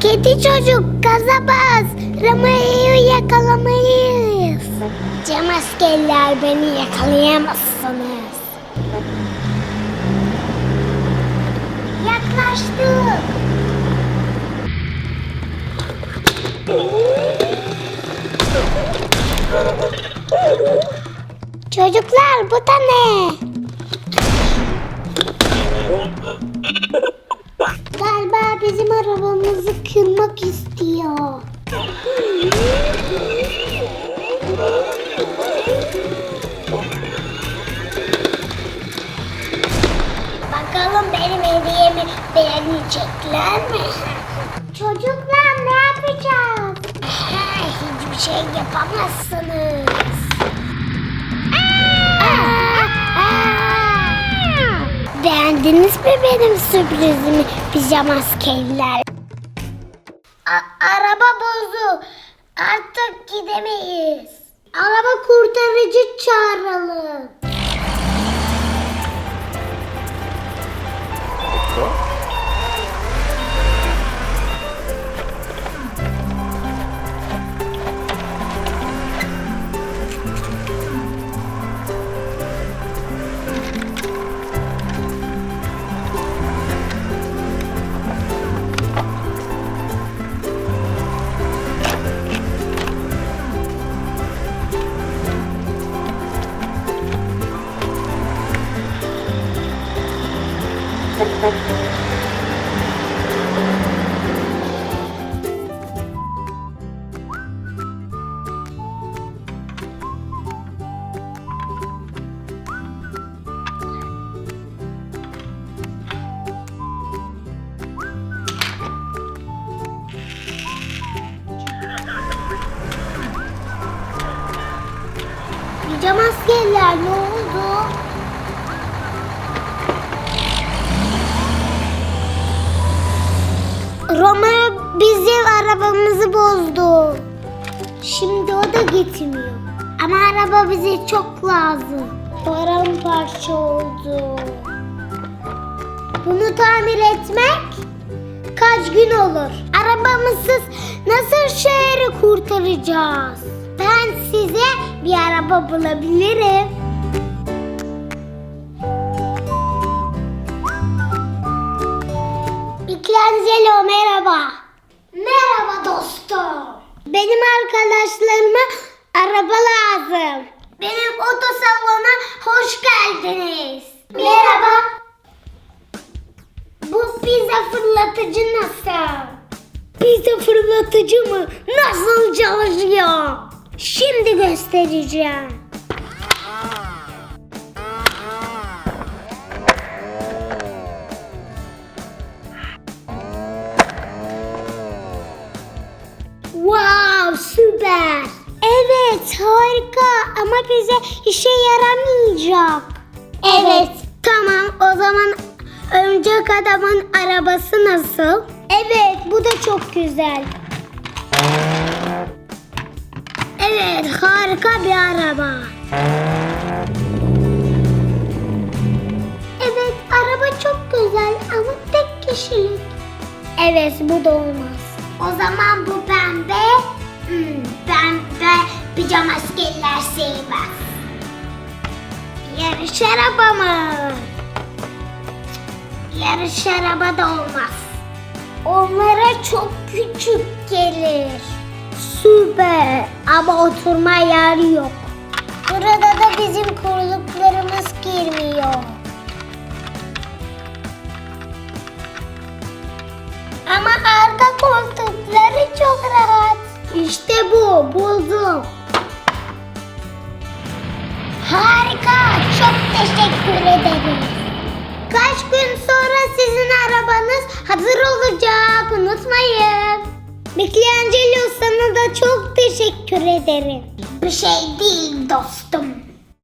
Kedi çocuk gaza bas. Ramayı yakalamayız. Cam askerler beni yakalayamazsınız. Yaklaştık. Çocuklar bu da ne? Galiba bizim arabamızı kırmak istiyor. Bakalım benim hediyemi beğenecekler mi? Çocuklar ne yapacağız? Hiçbir şey yapamazsınız. Beğendiniz mi benim sürprizimi pijama askerler? Araba bozu. Artık gidemeyiz. Araba kurtarıcı çağıralım. Pijama askerler ne oldu? Roma bizim arabamızı bozdu. Şimdi o da gitmiyor. Ama araba bize çok lazım. Paramparça oldu. Bunu tamir etmek kaç gün olur? Arabamızsız nasıl şehri kurtaracağız? Ben size bir araba bulabilirim. Michelangelo merhaba. Merhaba dostum. Benim arkadaşlarıma araba lazım. Benim otosalona hoş geldiniz. Merhaba. Bu pizza fırlatıcı nasıl? Pizza fırlatıcı mı? Nasıl çalışıyor? Şimdi göstereceğim. Ama bize işe yaramayacak. Evet. Tamam o zaman örümcek adamın arabası nasıl? Evet bu da çok güzel. Evet harika bir araba. Evet araba çok güzel ama tek kişilik. Evet bu da olmaz. O zaman bu pembe, hmm, pembe pijama askerler sevmez. Yarış araba mı? Yarış araba da olmaz. Onlara çok küçük gelir. Süper ama oturma yer yok. Burada da bizim koruluklarımız girmiyor. Ama arka koltukları çok rahat. İşte bu, buldum. Teşekkür ederim. Kaç gün sonra sizin arabanız hazır olacak, unutmayın. Michelangelo sana da çok teşekkür ederim. Bir şey değil dostum.